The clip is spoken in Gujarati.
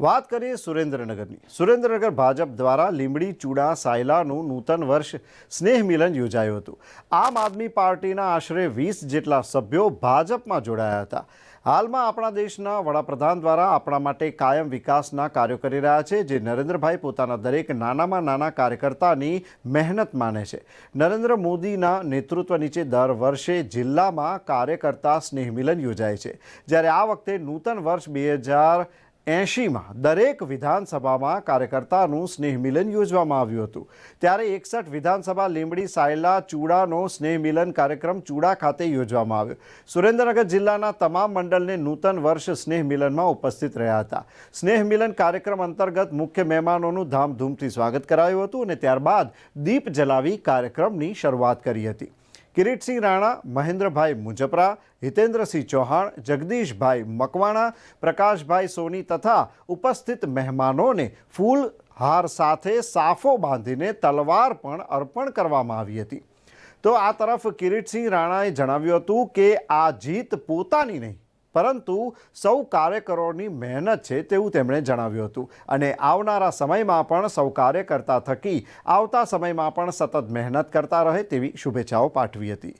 વાત કરીએ સુરેન્દ્રનગરની. સુરેન્દ્રનગર ભાજપ દ્વારા લીંબડી, ચૂડા, સાયલાનું નૂતન વર્ષ સ્નેહ મિલન યોજાયું હતું. આમ આદમી પાર્ટીના આશરે વીસ જેટલા સભ્યો ભાજપમાં જોડાયા હતા. હાલમાં આપણા દેશના વડાપ્રધાન દ્વારા આપણા માટે કાયમ વિકાસના કાર્યો કરી રહ્યા છે, જે નરેન્દ્રભાઈ પોતાના દરેક નાનામાં નાના કાર્યકર્તાની મહેનત માને છે. નરેન્દ્ર મોદીના નેતૃત્વ નીચે દર વર્ષે જિલ્લામાં કાર્યકર્તા સ્નેહ મિલન યોજાય છે. જ્યારે આ વખતે નૂતન વર્ષ બે હજાર એંશીમાં દરેક વિધાનસભામાં કાર્યકર્તાનું સ્નેહ મિલન યોજવામાં આવ્યું હતું. ત્યારે એકસઠ વિધાનસભા લીંબડી, સાયલા, ચૂડાનો સ્નેહ મિલન કાર્યક્રમ ચૂડા ખાતે યોજવામાં આવ્યો. સુરેન્દ્રનગર જિલ્લાના તમામ મંડળને નૂતન વર્ષ સ્નેહ મિલનમાં ઉપસ્થિત રહ્યા હતા. સ્નેહ મિલન કાર્યક્રમ અંતર્ગત મુખ્ય મહેમાનોનું ધામધૂમથી સ્વાગત કરાયું હતું અને ત્યારબાદ દીપ જલાવી કાર્યક્રમની શરૂઆત કરી હતી. કિરીટસિંહ રાણા, મહેન્દ્રભાઈ મુજપરા, હિતેન્દ્રસિંહ ચૌહાણ, જગદીશભાઈ મકવાણા, પ્રકાશભાઈ સોની તથા ઉપસ્થિત મહેમાનોને ફૂલ હાર સાથે સાફો બાંધીને તલવાર પણ અર્પણ કરવામાં આવી હતી. તો આ તરફ કિરીટસિંહ રાણાએ જણાવ્યું હતું કે આ જીત પોતાની નહીં પરંતુ સૌ કાર્યકરોની મહેનત છે તેવું તેમણે જણાવ્યું હતું. અને આવનારા સમયમાં પણ સૌ કાર્યકર્તા થકી આવતા સમયમાં પણ સતત મહેનત કરતા રહે તેવી શુભેચ્છાઓ પાઠવી હતી.